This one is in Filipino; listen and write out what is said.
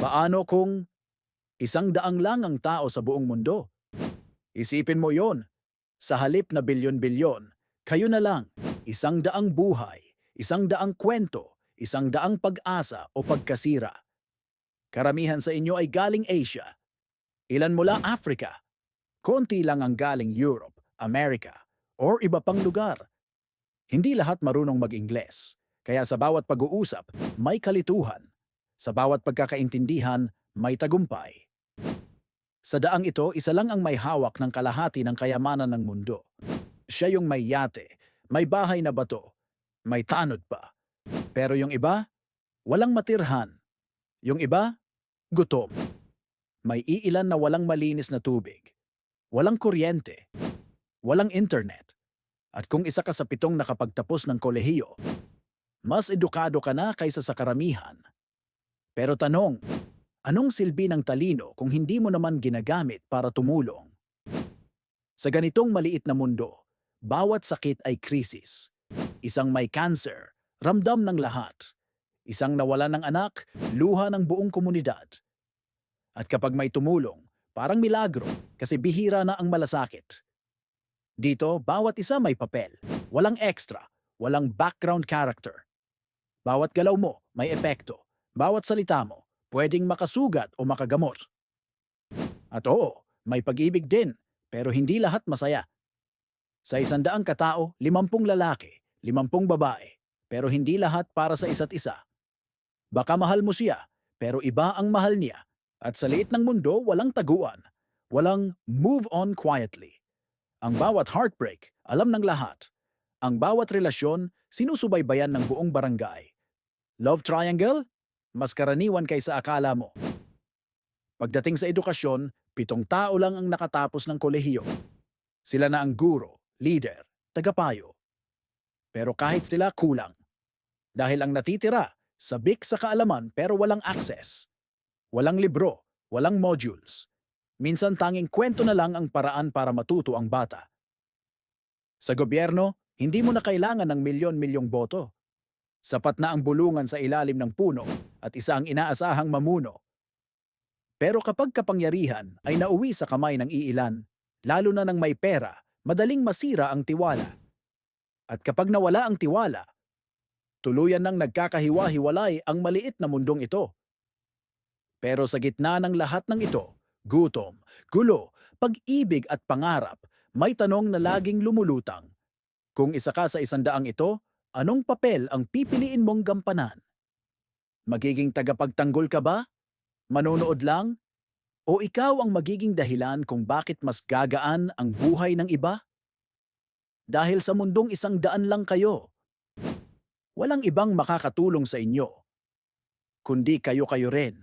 Paano kung isang daang lang ang tao sa buong mundo? Isipin mo yon. Sa halip na bilyon-bilyon, kayo na lang, isang daang buhay, isang daang kwento, isang daang pag-asa o pagkasira. Karamihan sa inyo ay galing Asia. Ilan mula Africa. Konti lang ang galing Europe, America, or iba pang lugar. Hindi lahat marunong mag-Ingles, kaya sa bawat pag-uusap, may kalituhan. Sa bawat pagkakaintindihan, may tagumpay. Sa daang ito, isa lang ang may hawak ng kalahati ng kayamanan ng mundo. Siya yung may yate, may bahay na bato, may tanod pa. Pero yung iba, walang matirhan. Yung iba, gutom. May iilan na walang malinis na tubig. Walang kuryente. Walang internet. At kung isa ka sa pitong nakapagtapos ng kolehiyo, mas edukado ka na kaysa sa karamihan. Pero tanong, anong silbi ng talino kung hindi mo naman ginagamit para tumulong? Sa ganitong maliit na mundo, bawat sakit ay krisis. Isang may cancer, ramdam ng lahat. Isang nawala ng anak, luha ng buong komunidad. At kapag may tumulong, parang milagro kasi bihira na ang malasakit. Dito, bawat isa may papel, walang extra, walang background character. Bawat galaw mo may epekto, bawat salita mo pwedeng makasugat o makagamot. At oo, may pag-ibig din, pero hindi lahat masaya. Sa isandaang katao, limampung lalaki, limampung babae, pero hindi lahat para sa isa't isa. Baka mahal mo siya, pero iba ang mahal niya. At sa liit ng mundo, walang taguan. Walang move on quietly. Ang bawat heartbreak, alam ng lahat. Ang bawat relasyon, sinusubaybayan ng buong barangay. Love triangle? Mas karaniwan kaysa akala mo. Pagdating sa edukasyon, pitong tao lang ang nakatapos ng kolehiyo. Sila na ang guro, leader, tagapayo. Pero kahit sila kulang. Dahil ang natitira, sabik sa kaalaman pero walang access. Walang libro, walang modules. Minsan tanging kwento na lang ang paraan para matuto ang bata. Sa gobyerno, hindi mo na kailangan ng milyon-milyong boto. Sapat na ang bulungan sa ilalim ng puno at isa ang inaasahang mamuno. Pero kapag kapangyarihan ay nauwi sa kamay ng iilan, lalo na ng may pera, madaling masira ang tiwala. At kapag nawala ang tiwala, tuluyan nang nagkakahiwa-hiwalay ang maliit na mundong ito. Pero sa gitna ng lahat ng ito, gutom, gulo, pag-ibig at pangarap, may tanong na laging lumulutang. Kung isa ka sa isandaang ito, anong papel ang pipiliin mong gampanan? Magiging tagapagtanggol ka ba? Manonood lang? O ikaw ang magiging dahilan kung bakit mas gagaan ang buhay ng iba? Dahil sa mundong isang daan lang kayo, walang ibang makakatulong sa inyo, kundi kayo-kayo rin